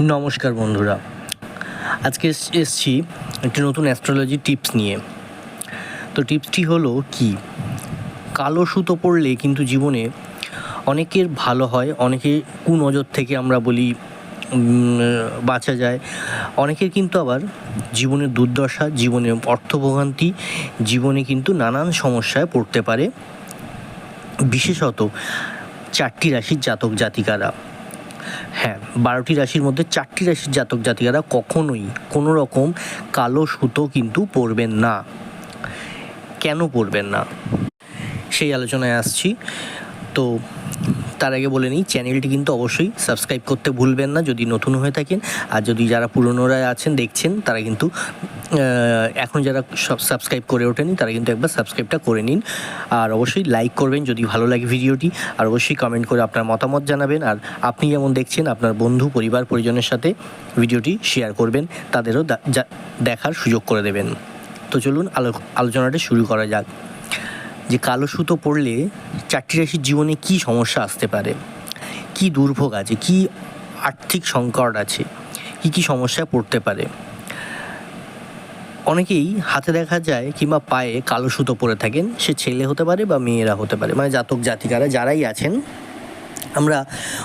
নমস্কার বন্ধুরা। আজকে এস- এসছি একটি নতুন অ্যাস্ট্রোলজি টিপস নিয়ে। তো টিপসটি হলো কি? কালো সুতো পড়লে কিন্তু জীবনে অনেকের ভালো হয় অনেকের কুনজর থেকে আমরা বলি বাঁচা যায়। অনেকের কিন্তু আবার জীবনের দুর্দশা, জীবনে অর্থভোগান্তি, জীবনে কিন্তু নানান সমস্যায় পড়তে পারে। বিশেষত চারটি রাশির জাতক জাতিকারা। হ্যাঁ বারোটি রাশির মধ্যে চারটি রাশির জাতক জাতিকারা কখনোই কোনো রকম কালো সুতো কিন্তু পরবেন না। কেন পরবেন না? সেই আলোচনায় আসছি। তো তার আগে বলে নিই, চ্যানেলটি কিন্তু অবশ্যই সাবস্ক্রাইব করতে ভুলবেন না যদি নতুন হয়ে থাকেন। আর যদি যারা পুরনোরা আছেন, দেখছেন, তারা কিন্তু এখন যারা সব সাবস্ক্রাইব করে ওঠেনি, তারা কিন্তু একবার সাবস্ক্রাইবটা করে নিন। আর অবশ্যই লাইক করবেন যদি ভালো লাগে ভিডিওটি। আর অবশ্যই কমেন্ট করে আপনার মতামত জানাবেন। আর আপনি যেমন দেখছেন, আপনার বন্ধু, পরিবার, পরিজনের সাথে ভিডিওটি শেয়ার করবেন। তাদেরও দেখার সুযোগ করে দেবেন। তো চলুন আলো, আলোচনাটা শুরু করা যাক। যে কালো সুতো পড়লে চারটি রাশির জীবনে কি সমস্যা আসতে পারে? কি দুর্ভোগ আছে? কি আর্থিক সংকট আছে? কি কি সমস্যায় পড়তে পারে? অনেকেই হাতে দেখা যায় কিংবা পায়ে কালো সুতো পরে থাকেন। সে ছেলে হতে পারে বা মেয়েরা হতে পারে। মানে জাতক জাতিকারা যারাই আছেন আমরা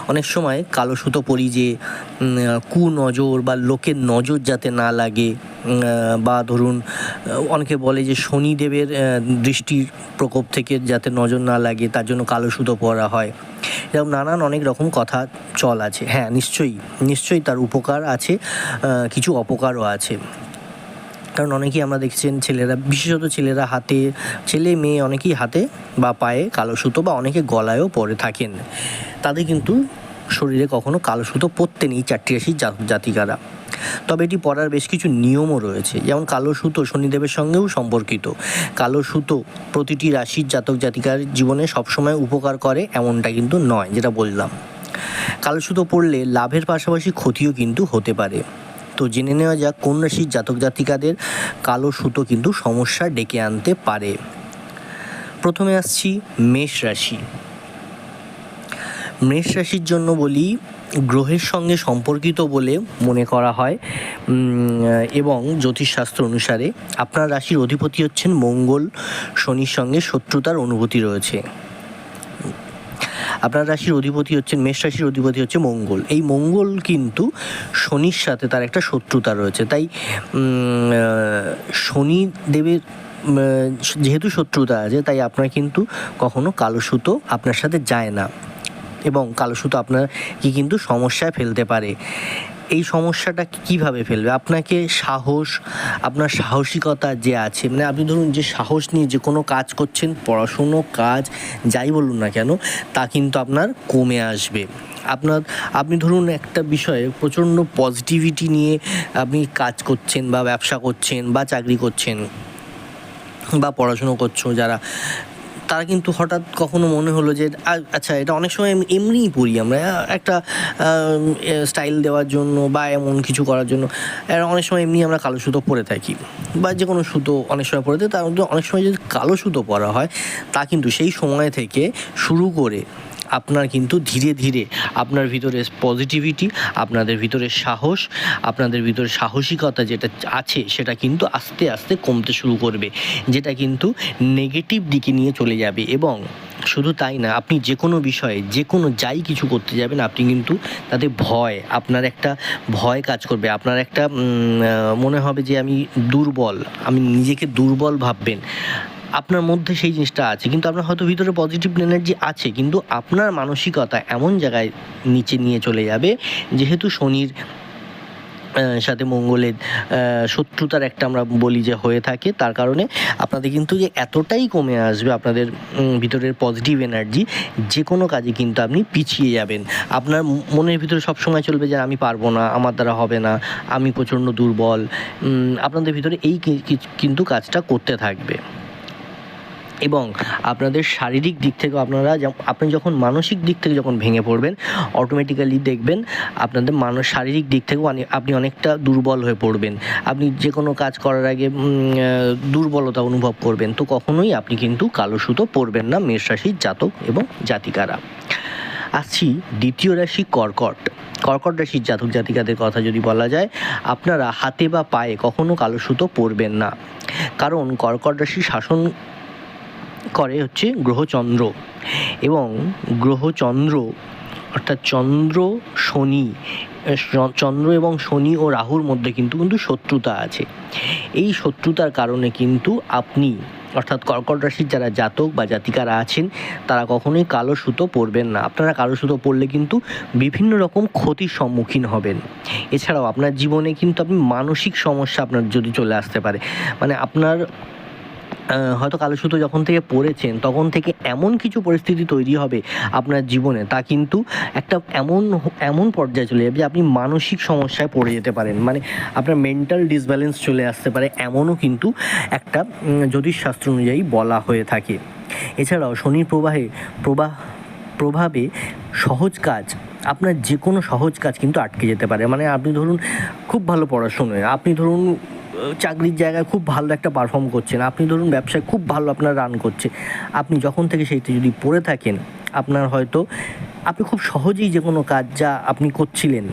অনেক সময় কালো সুতো পরি যে উম, কু নজর বা লোকের নজর যাতে না লাগে বা ধরুন অনেকে বলে যে শনিদেবের দৃষ্টির প্রকোপ থেকে যাতে নজর না লাগে তার জন্য কালো সুতো পরা হয়। এরকম নানান অনেক রকম কথা চল আছে। হ্যাঁ নিশ্চয়ই নিশ্চয়ই তার উপকার আছে কিছু অপকারও আছে। কারণ অনেকেই আমরা দেখছেন ছেলেরা, বিশেষত ছেলেরা হাতে, ছেলে মেয়ে অনেকেই হাতে বা পায়ে কালো সুতো বা অনেকে গলায়ও পরে থাকেন। তাদের কিন্তু শরীরে কখনো কালো সুতো পরতে নেই চারটি রাশির জাতিকারা। তবে এটি পরার বেশ কিছু নিয়মও রয়েছে। যেমন কালো সুতো শনিদেবের সঙ্গেও সম্পর্কিত। কালো সুতো প্রতিটি রাশির জাতক জাতিকার জীবনে সবসময় উপকার করে এমনটা কিন্তু নয়, যেটা বললাম। কালো সুতো পড়লে লাভের পাশাপাশি ক্ষতিও কিন্তু হতে পারে। তো জেনে নেওয়া যাক কোন রাশির জাতক জাতিকাদের কালো সুতো কিন্তু সমস্যা ডেকে আনতে পারে। প্রথমে আসছি মেষ রাশি। মেষ রাশির জন্য বলি, গ্রহের সঙ্গে সম্পর্কিত বলে মনে করা হয়। এবং জ্যোতিষশাস্ত্র অনুসারে আপনার রাশির অধিপতি হচ্ছেন মঙ্গল, শনির সঙ্গে শত্রুতার অনুভূতি রয়েছে। আপনার রাশির অধিপতি হচ্ছেন, মেষ রাশির অধিপতি হচ্ছে মঙ্গল। এই মঙ্গল কিন্তু শনির সাথে তার একটা শত্রুতা রয়েছে। তাই শনি দেবের যেহেতু শত্রুতা আছে, তাই আপনার কিন্তু কখনো কালো সুতো আপনার সাথে যায় না। এবং কালো সুতো আপনার কি কিন্তু সমস্যায় ফেলতে পারে। এই সমস্যাটা কীভাবে ফেলবে? আপনাকে সাহস, আপনার সাহসিকতা যে আছে মানে আপনি ধরুন যে সাহস নিয়ে যে কোনো কাজ করছেন, পড়াশুনো, কাজ, যাই বলুন না কেন, তা কিন্তু আপনার কমে আসবে। আপনার, আপনি ধরুন একটা বিষয়ে প্রচণ্ড পজিটিভিটি নিয়ে আপনি কাজ করছেন বা ব্যবসা করছেন বা চাকরি করছেন বা পড়াশুনো করছ যারা তারা কিন্তু হঠাৎ কখনো মনে হলো যে আচ্ছা এটা অনেক সময় এমনিই পড়ি আমরা একটা স্টাইল দেওয়ার জন্য বা এমন কিছু করার জন্য। অনেক সময় এমনি আমরা কালো সুতো পরে থাকি। বা যে কোনো সুতো অনেক সময় পরে থাকি, তার মধ্যে অনেক সময় যদি কালো সুতো পরা হয়, তা কিন্তু সেই সময় থেকে শুরু করে আপনার কিন্তু ধীরে ধীরে আপনার ভিতরে পজিটিভিটি আপনাদের ভিতরে সাহস, আপনাদের ভিতরে সাহসিকতা যেটা আছে সেটা কিন্তু আস্তে আস্তে কমতে শুরু করবে, যেটা কিন্তু নেগেটিভ দিকে নিয়ে চলে যাবে এবং শুধু তাই না, আপনি যে কোনো বিষয়ে যে কোনো যাই কিছু করতে যাবেন, আপনি কিন্তু তাতে ভয়, আপনার একটা ভয় কাজ করবে, আপনার একটা মনে হবে যে আমি দুর্বল, আমি নিজেকে দুর্বল ভাববেন। আপনার মধ্যে সেই জিনিসটা আছে। কিন্তু আপনার হয়তো ভিতরে পজিটিভ এনার্জি আছে, কিন্তু আপনার মানসিকতা এমন জায়গায় নিচে নিয়ে চলে যাবে, যেহেতু শনির সাথে মঙ্গলের শত্রুতার একটা আমরা বলি যে হয়ে থাকে, তার কারণে আপনাদের কিন্তু যে এতটাই কমে আসবে আপনাদের ভিতরের পজিটিভ এনার্জি যে কোনো কাজে কিন্তু আপনি পিছিয়ে যাবেন। আপনার মনের ভিতরে সবসময় চলবে যে আমি পারব না, আমার দ্বারা হবে না, আমি প্রচণ্ড দুর্বল আপনাদের ভিতরে এই কিন্তু কাজটা করতে থাকবে। এবং আপনাদের শারীরিক দিক থেকেও আপনারা আপনি যখন মানসিক দিক থেকে যখন ভেঙে পড়বেন অটোমেটিক্যালি দেখবেন আপনাদের মানুষ শারীরিক দিক থেকেও আপনি অনেকটা দুর্বল হয়ে পড়বেন। আপনি যে কোনো কাজ করার আগে দুর্বলতা অনুভব করবেন, তো কখনোই আপনি কিন্তু কালো সুতো পরবেন না, মেষ রাশির জাতক এবং জাতিকারা। আসছি দ্বিতীয় রাশি কর্কট। কর্কট রাশির জাতক জাতিকাদের কথা যদি বলা যায়, আপনারা হাতে বা পায়ে কখনো কালো সুতো পরবেন না। কারণ কর্কট রাশি শাসন করে হচ্ছে গ্রহচন্দ্র এবং গ্রহচন্দ্র অর্থাৎ চন্দ্র, শনি চন্দ্র এবং শনি ও রাহুর মধ্যে কিন্তু কিন্তু শত্রুতা আছে। এই শত্রুতার কারণে কিন্তু আপনি অর্থাৎ কর্কট রাশির যারা জাতক বা জাতিকারা আছেন, তারা কখনোই কালো সুতো পরবেন না। আপনারা কালো সুতো পরলে কিন্তু বিভিন্ন রকম ক্ষতির সম্মুখীন হবেন। এছাড়াও আপনার জীবনে কিন্তু আপনি মানসিক সমস্যা আপনার যদি চলে আসতে পারে মানে আপনার হয়তো কালো সুতো যখন থেকে পড়েছেন তখন থেকে এমন কিছু পরিস্থিতি তৈরি হবে আপনার জীবনে, তা কিন্তু একটা এমন এমন পর্যায়ে চলে যাবে যে আপনি মানসিক সমস্যায় পড়ে যেতে পারেন। মানে আপনার মেন্টাল ডিসব্যালেন্স চলে আসতে পারে, এমনও কিন্তু একটা জ্যোতিষশাস্ত্র অনুযায়ী বলা হয়ে থাকে। এছাড়াও শনির প্রবাহে প্রবাহ প্রভাবে সহজ কাজ, আপনার যে কোনো সহজ কাজ কিন্তু আটকে যেতে পারে। মানে আপনি ধরুন, খুব ভালো পড়াশোনায়, আপনি ধরুন চাকরির জায়গায় খুব ভালো একটা পারফর্ম করছেন। আপনি ধরুন ব্যবসায় খুব ভালো আপনার রান করছে। আপনি যখন থেকে সেইটি যদি পড়ে থাকেন, আপনার হয়তো, আপনি খুব সহজেই যে কোনো কাজ যা আপনি করছিলেন,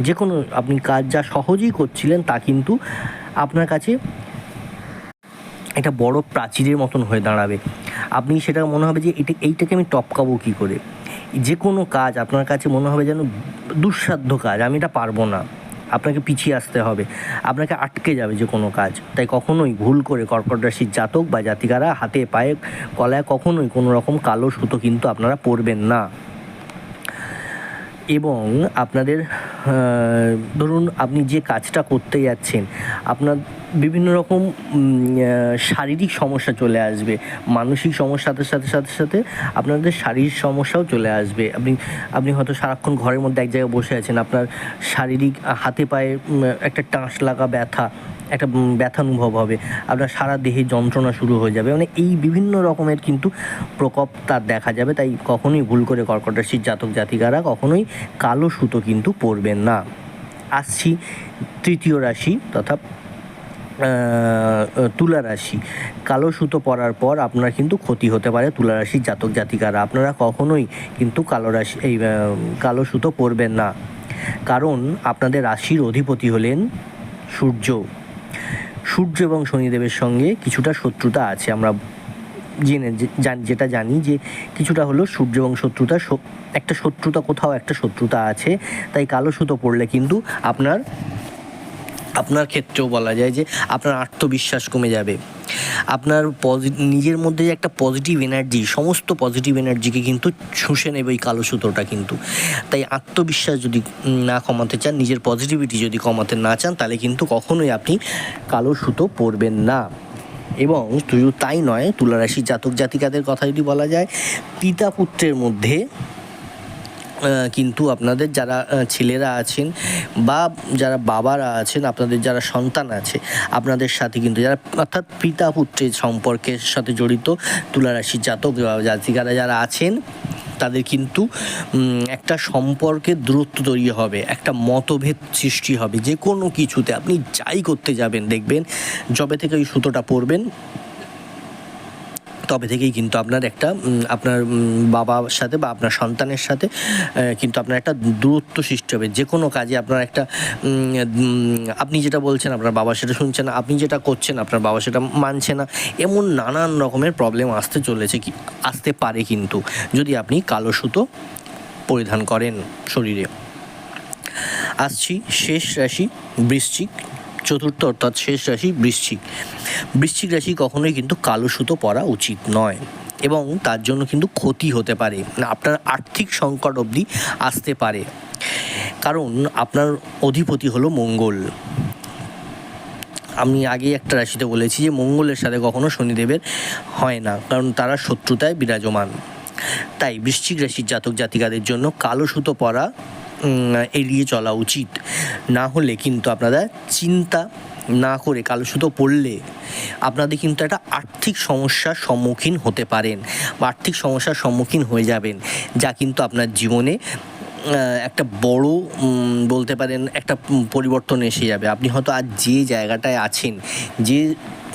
যে কোনো আপনি কাজ যা সহজেই করছিলেন, তা কিন্তু আপনার কাছে একটা বড় প্রাচীরের মতন হয়ে দাঁড়াবে। আপনি সেটা মনে হবে যে এটা, এইটাকে আমি টপকাবো কী করে? যে কোনো কাজ আপনার কাছে মনে হবে যেন দুঃসাধ্য কাজ, আমি এটা পারব না। আপনাকে পিছিয়ে আসতে হবে। আপনাকে আটকে যাবে যে কোনো কাজ। তাই কখনোই ভুল করে কর্কট রাশির জাতক বা জাতিকারা হাতে পায়ে কলায় কখনোই কোনো রকম কালো সুতো কিন্তু আপনারা পরবেন না। এবং আপনাদের ধরুন আপনি যে কাজটা করতে যাচ্ছেন, আপনার বিভিন্ন রকম শারীরিক সমস্যা চলে আসবে। মানসিক সমস্যার সাথে সাথে সাথে আপনাদের শারীরিক সমস্যাও চলে আসবে। আপনি আপনি হয়তো সারাক্ষণ ঘরের মধ্যে এক জায়গায় বসে আছেন, আপনার শারীরিক হাতে পায়ে একটা টাঁস লাগা ব্যথা, একটা ব্যথা অনুভব হবে। আপনার সারা দেহে যন্ত্রণা শুরু হয়ে যাবে। মানে এই বিভিন্ন রকমের কিন্তু প্রকোপ তার দেখা যাবে। তাই কখনোই ভুল করে কর্কট রাশির জাতক জাতিকারা কখনোই কালো সুতো কিন্তু পরবেন না। আসছি তৃতীয় রাশি তথা তুলা রাশি। কালো সুতো পরার পর আপনার কিন্তু ক্ষতি হতে পারে তুলা রাশির জাতক জাতিকারা। আপনারা কখনোই কিন্তু কালো রাশি, এই কালো সুতো পরবেন না। কারণ আপনাদের রাশির অধিপতি হলেন সূর্য। সূর্য এবং শনিদেবের সঙ্গে কিছুটা শত্রুতা আছে। আমরা জেনে জান- যেটা জানি যে কিছুটা হলো সূর্য এবং শত্রুতা একটা শত্রুতা কোথাও একটা শত্রুতা আছে। তাই কালো সুতো পড়লে কিন্তু আপনার আপনার ক্ষেত্রেও বলা যায় যে আপনার আত্মবিশ্বাস কমে যাবে। আপনার নিজের মধ্যে যে একটা পজিটিভ এনার্জি সমস্ত পজিটিভ এনার্জিকে কিন্তু শুষে নেবে ওই কালো সুতোটা কিন্তু। তাই আত্মবিশ্বাস যদি না কমাতে চান, নিজের পজিটিভিটি যদি কমাতে না চান, তাহলে কিন্তু কখনোই আপনি কালো সুতো পরবেন না। এবং শুধু তাই নয়, তুলারাশি জাতক জাতিকাদের কথা যদি বলা যায়, পিতা পুত্রের মধ্যে কিন্তু আপনাদের যারা ছেলেরা আছেন বা যারা বাবারা আছেন, আপনাদের যারা সন্তান আছে, আপনাদের সাথে কিন্তু যারা, অর্থাৎ পিতা পুত্রের সম্পর্কের সাথে জড়িত তুলারাশির জাতক জাতিকারা যারা আছেন, তাদের কিন্তু একটা সম্পর্কের দূরত্ব তৈরি হবে, একটা মতভেদ সৃষ্টি হবে। যে কোনো কিছুতে আপনি যাই করতে যাবেন, দেখবেন, যবে থেকে ওই সুতোটা পরবেন তবে থেকেই কিন্তু আপনার একটা আপনার বাবার সাথে বা আপনার সন্তানের সাথে কিন্তু আপনার একটা দূরত্ব সৃষ্টি হবে। যে কোনো কাজে আপনার একটা আপনি যেটা বলছেন, আপনার বাবা সেটা শুনছে না আপনি যেটা করছেন, আপনার বাবা সেটা মানছে না, এমন নানান রকমের প্রবলেম আসতে চলেছে কি, আসতে পারে কিন্তু, যদি আপনি কালো সুতো পরিধান করেন শরীরে। আসছি, শেষ রাশি, বৃশ্চিক। চতুর্থ অর্থাৎ শেষ রাশি বৃশ্চিক। বৃশ্চিক রাশি কখনোই কিন্তু কালো সুতো পরা উচিত নয় এবং তার জন্য কিন্তু ক্ষতি হতে পারে। মানে আপনার আর্থিক সংকট অবধি আসতে পারে। কারণ আপনার অধিপতি হলো মঙ্গল। আমি আগে একটা রাশিতে বলেছি যে মঙ্গলের সাথে কখনো শনিদেবের হয় না, কারণ তারা শত্রুতায় বিরাজমান। তাই বৃশ্চিক রাশির জাতক জাতিকাদের জন্য কালো সুতো পরা এড়িয়ে চলা উচিত। না হলে কিন্তু আপনারা চিন্তা না করে কালো সুতো পড়লে আপনাদের কিন্তু একটা আর্থিক সমস্যার সম্মুখীন হতে পারেন বা আর্থিক সমস্যার সম্মুখীন হয়ে যাবেন, যা কিন্তু আপনার জীবনে একটা বড় বলতে পারেন একটা পরিবর্তন এসে যাবে। আপনি হয়তো আজ যে জায়গাটায় আছেন, যে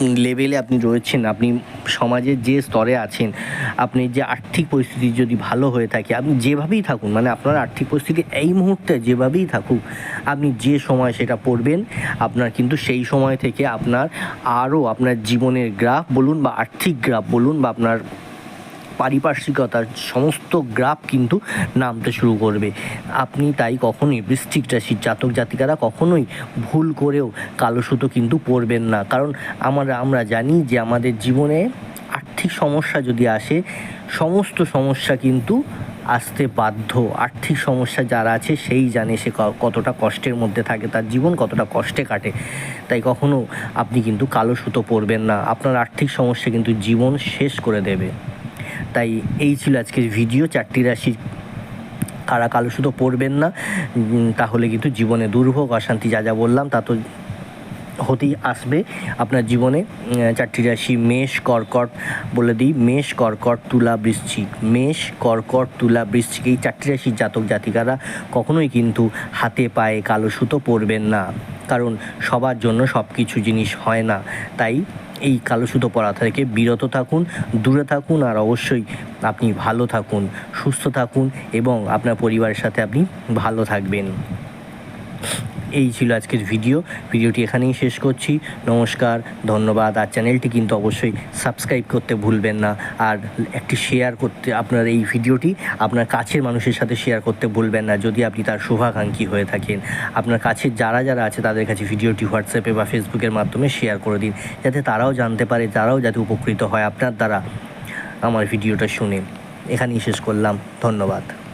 লেভেলে আপনি রয়েছেন, আপনি সমাজের যে স্তরে আছেন, আপনি যে আর্থিক পরিস্থিতি যদি ভালো হয়ে থাকে, আপনি যেভাবেই থাকুন মানে আপনার আর্থিক পরিস্থিতি এই মুহূর্তে যেভাবেই থাকুক, আপনি যে সময় সেটা পড়বেন, আপনার কিন্তু সেই সময় থেকে আপনার আরও আপনার জীবনের গ্রাফ বলুন বা আর্থিক গ্রাফ বলুন বা আপনার পারিপার্শ্বিকতার সমস্ত গ্রাফ কিন্তু নামতে শুরু করবে। আপনি তাই কখনোই বৃশ্চিক রাশির জাতক জাতিকারা কখনোই ভুল করেও কালো সুতো কিন্তু পরবেন না। কারণ আমরা আমরা জানি যে আমাদের জীবনে আর্থিক সমস্যা যদি আসে, সমস্ত সমস্যা কিন্তু আসতে বাধ্য। আর্থিক সমস্যা যারা আছে সেই জানে সে কতটা কষ্টের মধ্যে থাকে, তার জীবন কতটা কষ্টে কাটে। তাই কখনো আপনি কিন্তু কালো সুতো পরবেন না। আপনার আর্থিক সমস্যা কিন্তু জীবন শেষ করে দেবে। তাই এই ছিল আজকের ভিডিও চারটি রাশি কারা কালো সুতো পড়বেন না। তাহলে কিন্তু জীবনে দুর্ভোগ, অশান্তি যা যা বললাম তা তো হতেই আসবে। আপনার জীবনে চারটি রাশি, মেষ, কর্কট বলে দিই। মেষ, কর্কট, তুলা, বৃশ্চিক। মেষ, কর্কট, তুলা, বৃশ্চিক এই চারটি রাশির জাতক জাতিকারা কখনোই কিন্তু হাতে পায়ে কালো সুতো পরবেন না। কারণ সবার জন্য সব কিছু জিনিস হয় না। তাই এই কালো সুতো পরা থেকে বিরত থাকুন, দূরে থাকুন আর অবশ্যই আপনি ভালো থাকুন, সুস্থ থাকুন এবং আপনার পরিবারের সাথে আপনি ভালো থাকবেন। এই ছিল আজকের ভিডিও। ভিডিওটি এখানেই শেষ করছি। নমস্কার, ধন্যবাদ। আর চ্যানেলটি কিন্তু অবশ্যই সাবস্ক্রাইব করতে ভুলবেন না। আর একটি শেয়ার করতে আপনার এই ভিডিওটি আপনার কাছের মানুষের সাথে শেয়ার করতে ভুলবেন না। যদি আপনি তার শুভাকাঙ্ক্ষী হয়ে থাকেন, আপনার কাছের যারা যারা আছে, তাদের কাছে ভিডিওটি হোয়াটসঅ্যাপে বা ফেসবুকের মাধ্যমে শেয়ার করে দিন। যাতে তারাও জানতে পারে, তারাও যাতে উপকৃত হয় আপনার দ্বারা আমার ভিডিওটা শুনে। এখানেই শেষ করলাম। ধন্যবাদ।